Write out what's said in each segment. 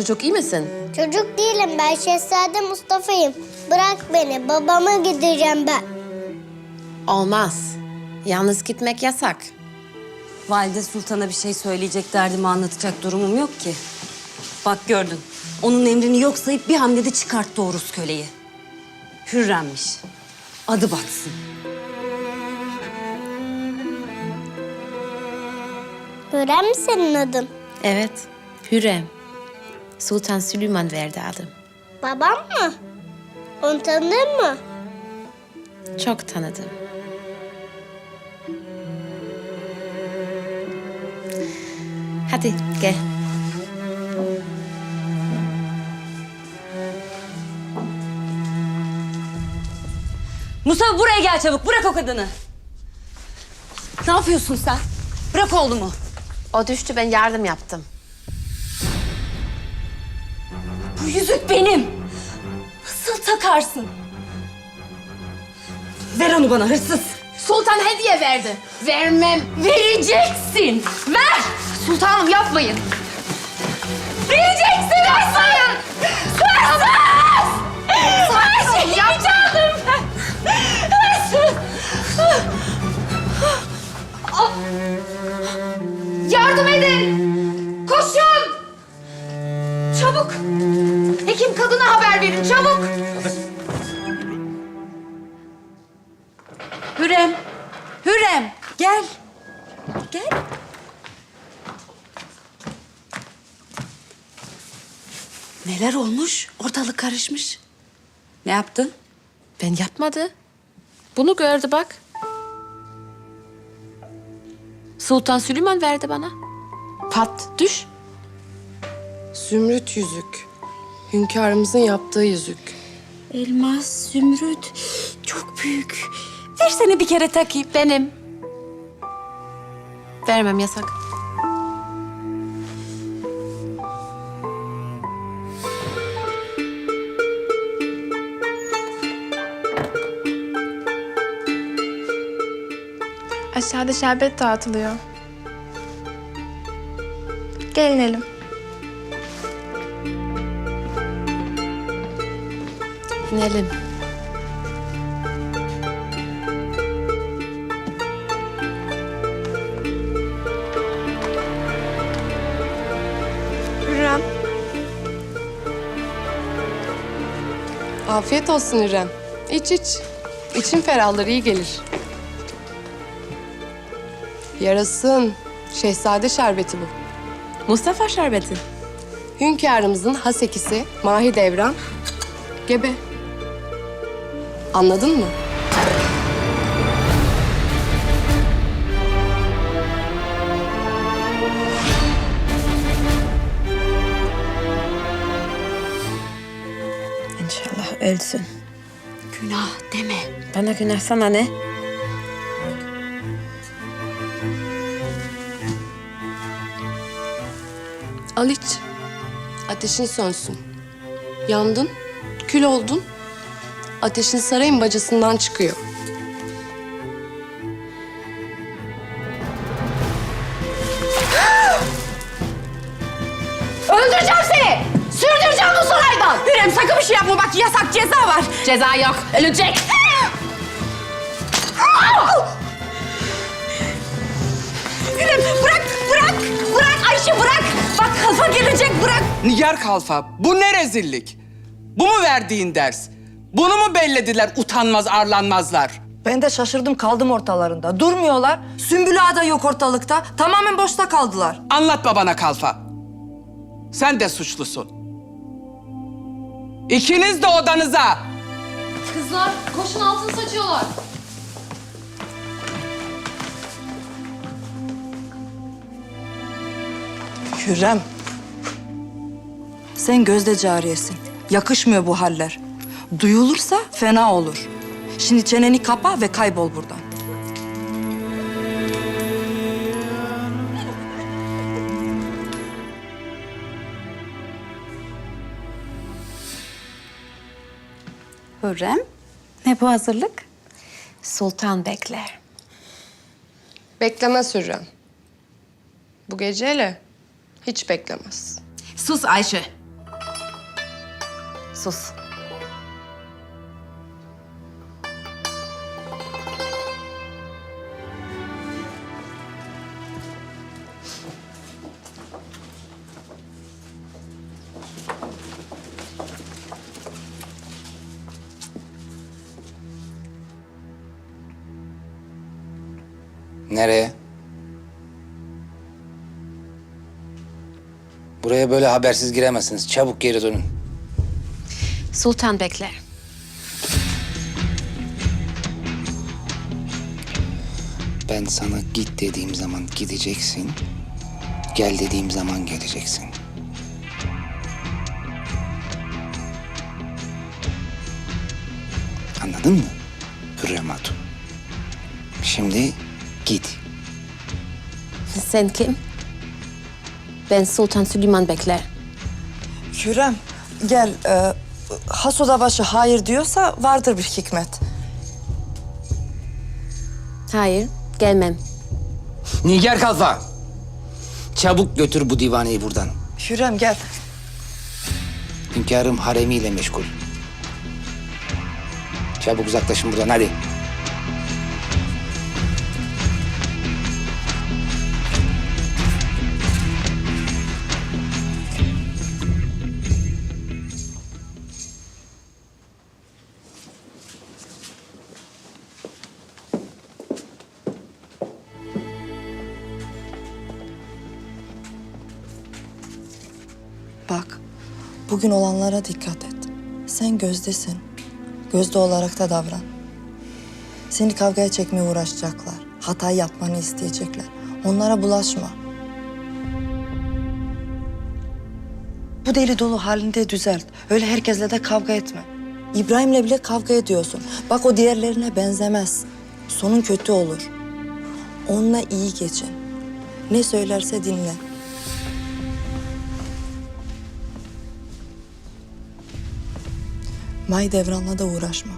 Çocuk iyi misin? Çocuk değilim ben Şehzade Mustafa'yım. Bırak beni babama gideceğim ben. Olmaz. Yalnız gitmek yasak. Valide Sultan'a bir şey söyleyecek, derdimi anlatacak durumum yok ki. Bak gördün. Onun emrini yok sayıp bir hamlede çıkarttı o Rus köleyi. Hürremmiş. Adı batsın. Gören mi senin adın? Evet. Hürrem. Sultan Süleyman verdi adım. Babam mı? Onu tanıdın mı? Çok tanıdım. Hadi gel. Mustafa buraya gel çabuk. Bırak o kadını. Ne yapıyorsun sen? Bırak oğlumu. O düştü ben yardım yaptım. Yüzük benim. Nasıl takarsın? Ver onu bana hırsız. Sultan hediye verdi. Vermem. Vereceksin. Ver. Sultanım yapmayın. Vereceksin Hasan. Hırsız. Her şeyi çaldım ben. Hırsız. Yardım edin. Gel. Gel. Neler olmuş? Ortalık karışmış. Ne yaptın? Ben yapmadı. Bunu gördü bak. Sultan Süleyman verdi bana. Pat düş. Zümrüt yüzük. Hünkârımızın yaptığı yüzük. Elmas, zümrüt. Çok büyük. Versene bir kere takayım. Benim. Vermem yasak. Aşağıda şerbet dağıtılıyor. Gelin elim. İnelim. Afiyet olsun İrem. İç iç. İçin ferahlar iyi gelir. Yarasın. Şehzade şerbeti bu. Mustafa şerbeti. Hünkârımızın hasekisi Mahidevran gebe. Anladın mı? Ölsün. Günah deme. Bana günah sana ne? Al iç. Ateşin sönsün. Yandın, kül oldun. Ateşin sarayın bacasından çıkıyor. Yasak ceza var. Ceza yok, ölecek. Hürrem bırak, bırak, bırak Ayşe bırak. Bak kalfa gelecek bırak. Nigar Kalfa, bu ne rezillik? Bu mu verdiğin ders? Bunu mu bellediler utanmaz arlanmazlar? Ben de şaşırdım kaldım ortalarında. Durmuyorlar. Sümbül Ağa da yok ortalıkta. Tamamen boşta kaldılar. Anlat babana Kalfa. Sen de suçlusun. İkiniz de odanıza. Kızlar koşun altın saçıyorlar. Hürrem. Sen gözde cariyesin. Yakışmıyor bu haller. Duyulursa fena olur. Şimdi çeneni kapa ve kaybol buradan. Hürrem, ne bu hazırlık? Sultan bekler. Bekleme Hürrem. Bu geceyle Hiç beklemez. Sus Ayşe. Sus. Habersiz giremezsiniz. Çabuk geri dönün. Sultan bekler. Ben sana git dediğim zaman gideceksin. Gel dediğim zaman geleceksin. Anladın mı? Hürrem Hatun. Şimdi git. Sen kim? Ben Sultan Süleyman Bekler. Hürrem gel. E, Hasoda başı hayır diyorsa vardır bir hikmet. Hayır, gelmem. Nigar Kalfa. Çabuk götür bu divaneyi buradan. Hürrem gel. Hünkârım haremiyle meşgul. Çabuk uzaklaşın buradan hadi. Bugün olanlara dikkat et. Sen gözdesin. Gözde olarak da davran. Seni kavgaya çekmeye uğraşacaklar. Hata yapmanı isteyecekler. Onlara bulaşma. Bu deli dolu halinde düzelt. Öyle herkesle de kavga etme. İbrahim'le bile kavga ediyorsun. Bak o diğerlerine benzemez. Sonun kötü olur. Onunla iyi geçin. Ne söylerse dinle. May devranla da uğraşma.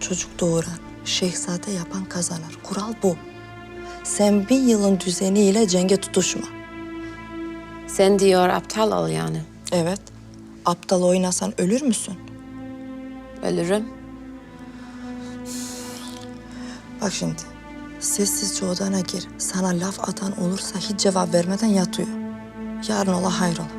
Çocuk doğuran, şehzade yapan kazanır. Kural bu. Sen bir yılın düzeniyle cenge tutuşma. Sen diyor aptal ol yani. Evet, aptal oynasan ölür müsün? Ölürüm. Bak şimdi, sessizce odana gir. Sana laf atan olursa hiç cevap vermeden yatıyor. Yarın ola hayrola.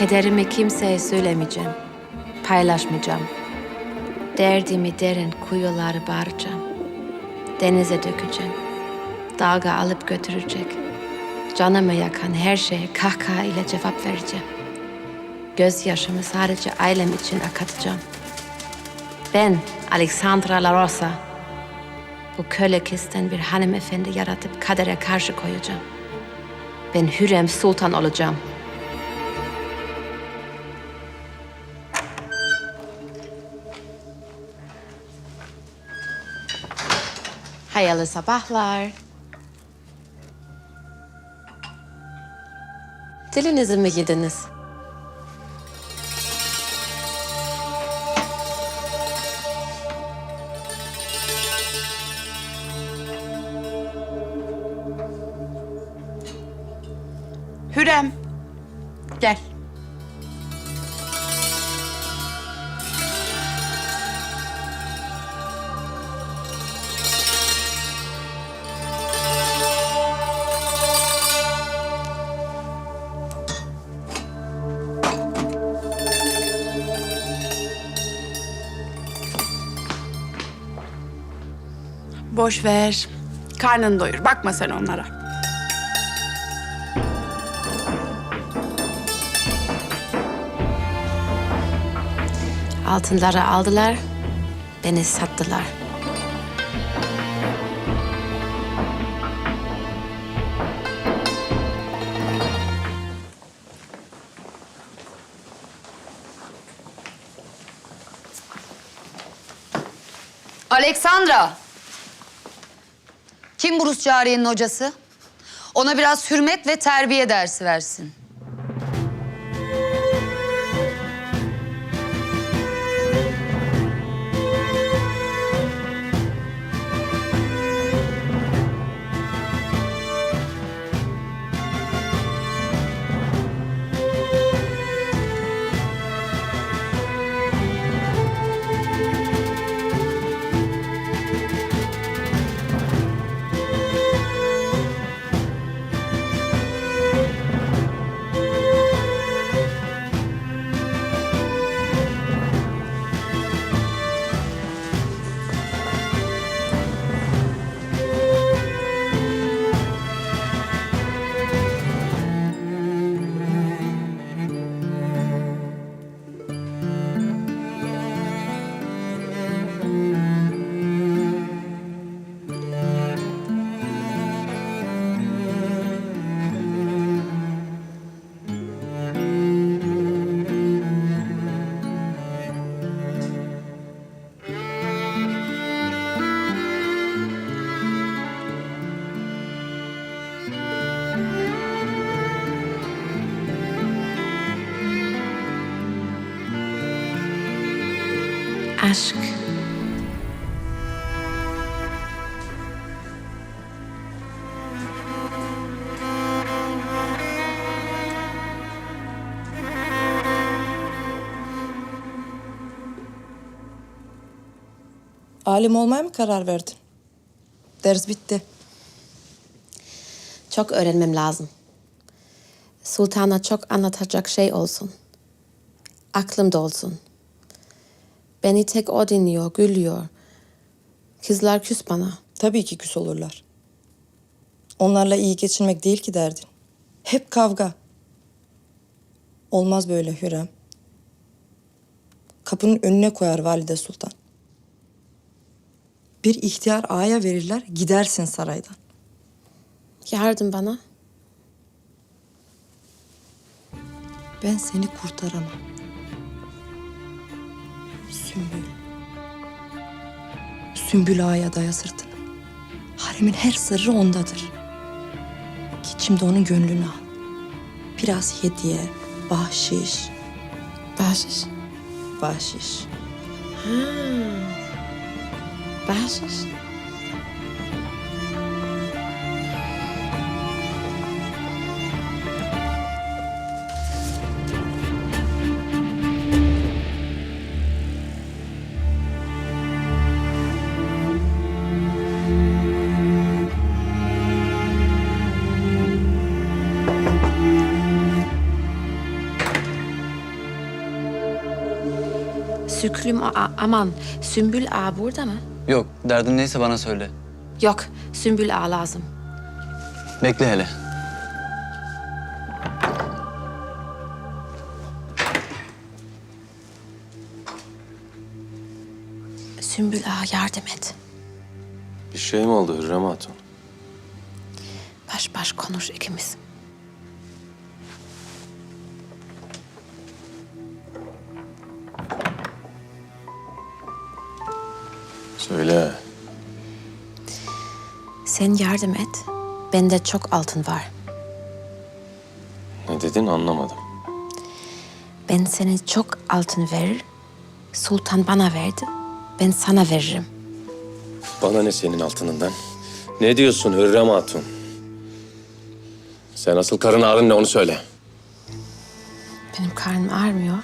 Kederimi kimseye söylemeyeceğim. Paylaşmayacağım. Derdimi derin kuyuları bağıracağım. Denize dökeceğim. Dalga alıp götürecek. Canımı yakan her şeye kahkaha ile cevap vereceğim. Gözyaşımı sadece ailem için akıtacağım. Ben Alexandra La Rosa. Bu köle kızdan bir hanımefendi yaratıp kadere karşı koyacağım. Ben Hürrem Sultan olacağım. Hayırlı sabahlar. Dilinizi mi yediniz? Boş ver. Karnını doyur. Bakma sen onlara. Altınları aldılar, beni sattılar. Alexandra. Kim bu Rus cariyenin hocası? Ona biraz hürmet ve terbiye dersi versin. Aşk. Alim olmaya mı karar verdin? Ders bitti. Çok öğrenmem lazım. Sultana çok anlatacak şey olsun. Aklımda olsun. Beni tek o dinliyor, gülüyor. Kızlar küs bana. Tabii ki küs olurlar. Onlarla iyi geçinmek değil ki derdin. Hep kavga. Olmaz böyle Hürrem. Kapının önüne koyar valide sultan. Bir ihtiyar ağaya verirler, gidersin saraydan. Yardım bana. Ben seni kurtaramam. Sümbül. Sümbül ağaya daya sırtını. Haremin her sırrı ondadır. Git şimdi onun gönlünü al. Biraz hediye, bahşiş, Bahşiş. bahşiş. Bahşiş. A- aman Sümbül ağa burada mı? Yok, derdin neyse bana söyle. Yok, Sümbül ağa lazım. Bekle hele. Sümbül ağa yardım et. Bir şey mi oldu Hürrem Hatun? Baş baş konuş ikimiz. Söyle. Sen yardım et. Bende çok altın var. Ne dedin anlamadım. Ben seni çok altın verir. Sultan bana verdi. Ben sana veririm. Bana ne senin altınından? Ne diyorsun Hürrem Hatun? Sen asıl karın ağrın ne onu söyle. Benim karnım ağrımıyor.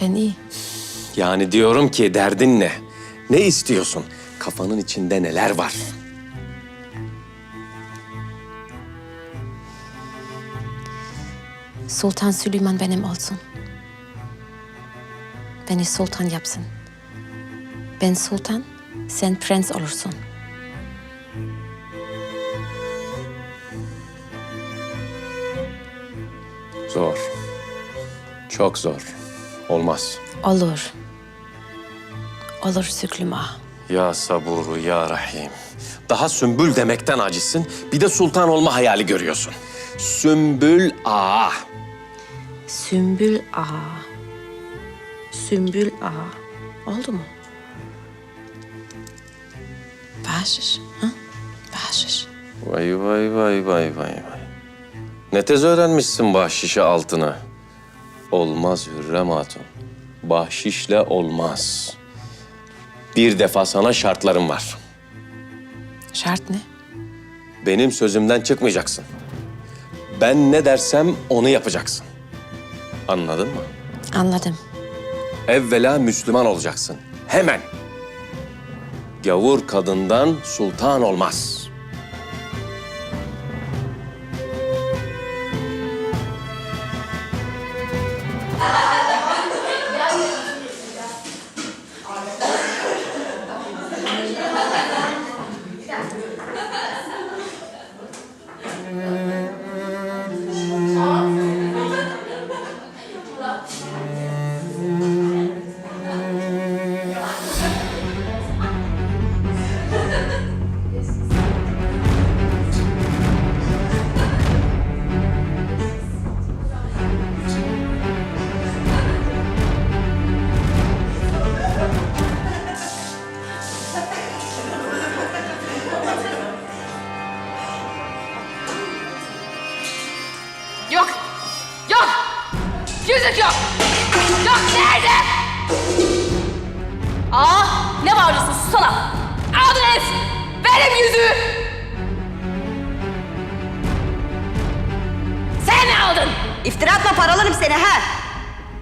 Ben iyi. Yani diyorum ki derdin ne? Ne istiyorsun? Kafanın içinde neler var? Sultan Süleyman benim olsun. Beni sultan yapsın. Ben sultan, sen prens olursun. Zor. Çok zor. Olmaz. Olur. Olur Süklüm ağa. Ya saburu ya rahim. Daha sümbül demekten acizsin. Bir de sultan olma hayali görüyorsun. Sümbül ağa. Sümbül ağa. Sümbül ağa. Oldu mu? Bahşiş. Ha? Bahşiş. Vay vay vay vay vay vay. Ne tez öğrenmişsin bahşişi altını. Olmaz Hürrem Hatun. Bahşişle olmaz. Bir defa sana şartlarım var. Şart ne? Benim sözümden çıkmayacaksın. Ben ne dersem onu yapacaksın. Anladın mı? Anladım. Evvela Müslüman olacaksın. Hemen. Gavur kadından sultan olmaz. Yok. Yok. Yok nerede? Aa, ne bağırıyorsun? Susana. Herif. Verim yüzüğü. Sen mi aldın? İftira atma paralarım seni ha.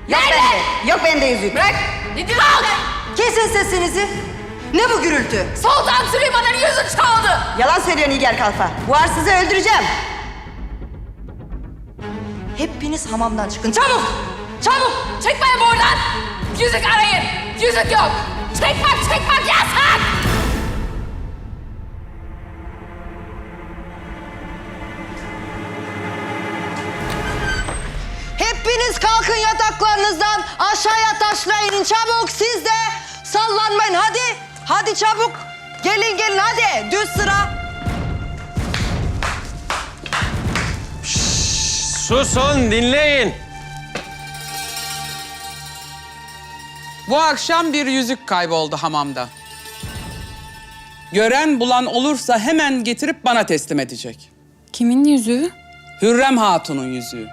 Yok Nerede? bende. Yok bende yüzük. Bırak. Ne diyorsun? Aldın. Kesin sesinizi. Ne bu gürültü? Sultan Süleyman'ın yüzü çaldı. Yalan söylüyor Nigar Kalfa. Bu arsızı öldüreceğim. Hepiniz hamamdan çıkın. Çabuk! Çabuk çıkmayın buradan. Yüzük arayın. Yüzük yok. Çıkmak çıkmak yasak. Hepiniz kalkın yataklarınızdan. Aşağıya taşlayın. Çabuk siz de. Sallanmayın hadi. Hadi çabuk. Gelin gelin hadi. Düz sıra. Susun dinleyin. Bu akşam bir yüzük kayboldu hamamda. Gören bulan olursa hemen getirip bana teslim edecek. Kimin yüzüğü? Hürrem Hatun'un yüzüğü.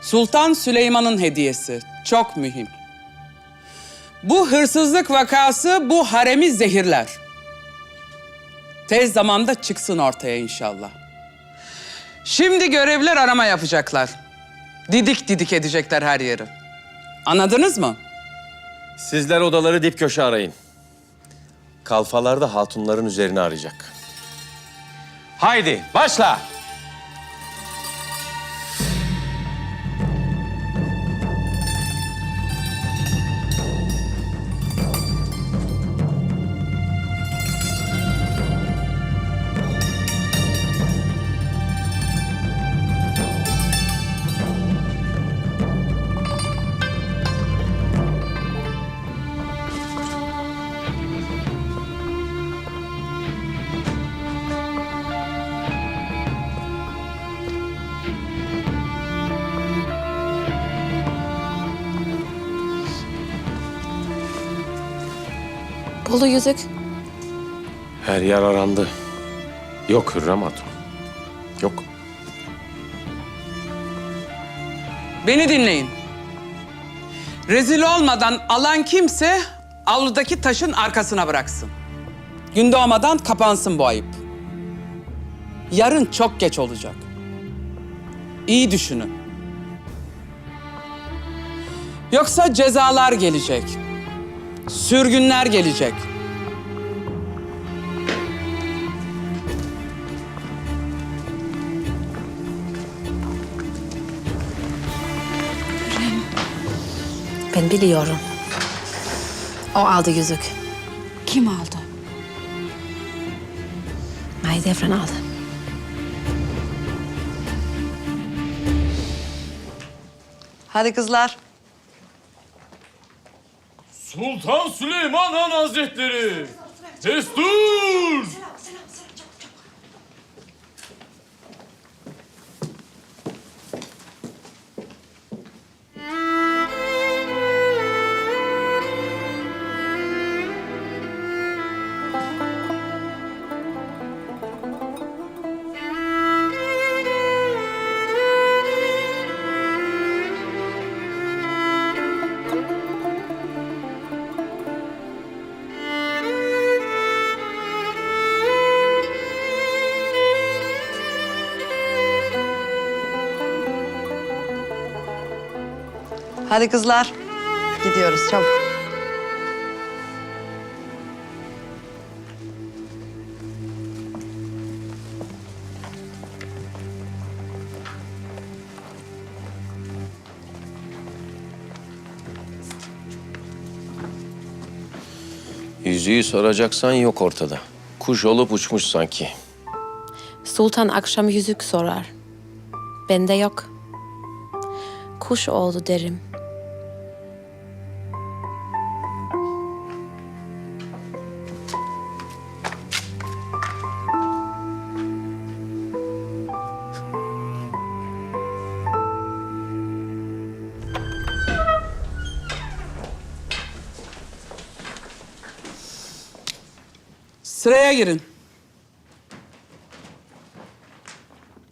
Sultan Süleyman'ın hediyesi. Çok mühim. Bu hırsızlık vakası bu haremi zehirler. Tez zamanda çıksın ortaya inşallah. Şimdi görevler arama yapacaklar. Didik didik edecekler her yeri. Anladınız mı? Sizler odaları dip köşe arayın. Kalfalar da hatunların üzerine arayacak. Haydi başla. Bolu yüzük. Her yer arandı. Yok Hürrem Hatun. Yok. Beni dinleyin. Rezil olmadan alan kimse avludaki taşın arkasına bıraksın. Gün doğmadan kapansın bu ayıp. Yarın çok geç olacak. İyi düşünün. Yoksa cezalar gelecek. Sürgünler gelecek. Ben biliyorum. O aldı yüzük. Kim aldı? Mahidevran aldı. Hadi kızlar. Sultan Süleyman Han Hazretleri! Destur! Hadi kızlar. Gidiyoruz çabuk. Yüzüğü soracaksan yok ortada. Kuş olup uçmuş sanki. Sultan akşam yüzük sorar. Bende yok. Kuş oldu derim. Girin.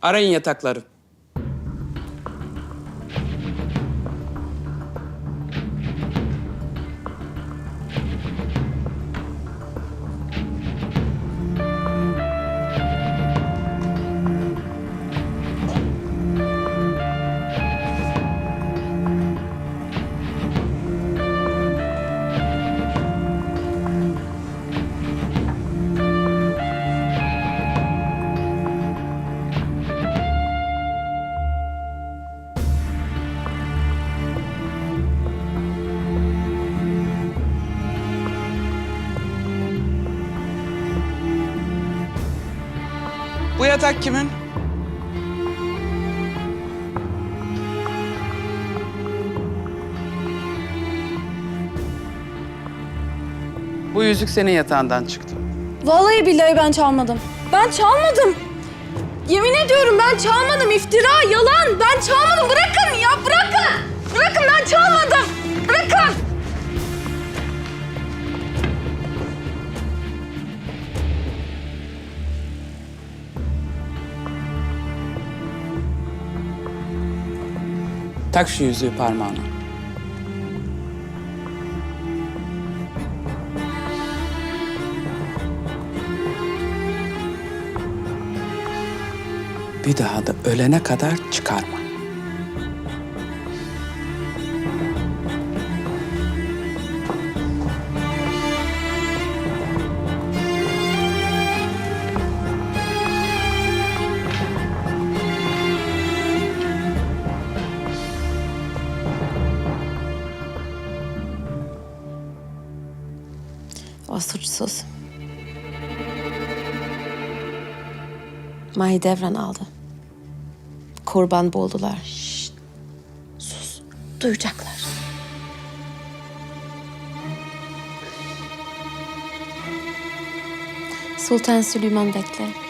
Arayın yatakları. Yatak kimin? Bu yüzük senin yatağından çıktı. Vallahi billahi ben çalmadım. Ben çalmadım. Yemin ediyorum ben çalmadım. İftira, yalan. Ben çalmadım. Bırakın ya bırakın. Bırakın ben çalmadım. Bırakın. Tak şu yüzüğü parmağına. Bir daha da ölene kadar çıkarma. Suçsuz. Mahidevran aldı. Kurban buldular. Şşt, sus. Duyacaklar. Sultan Süleyman bekle.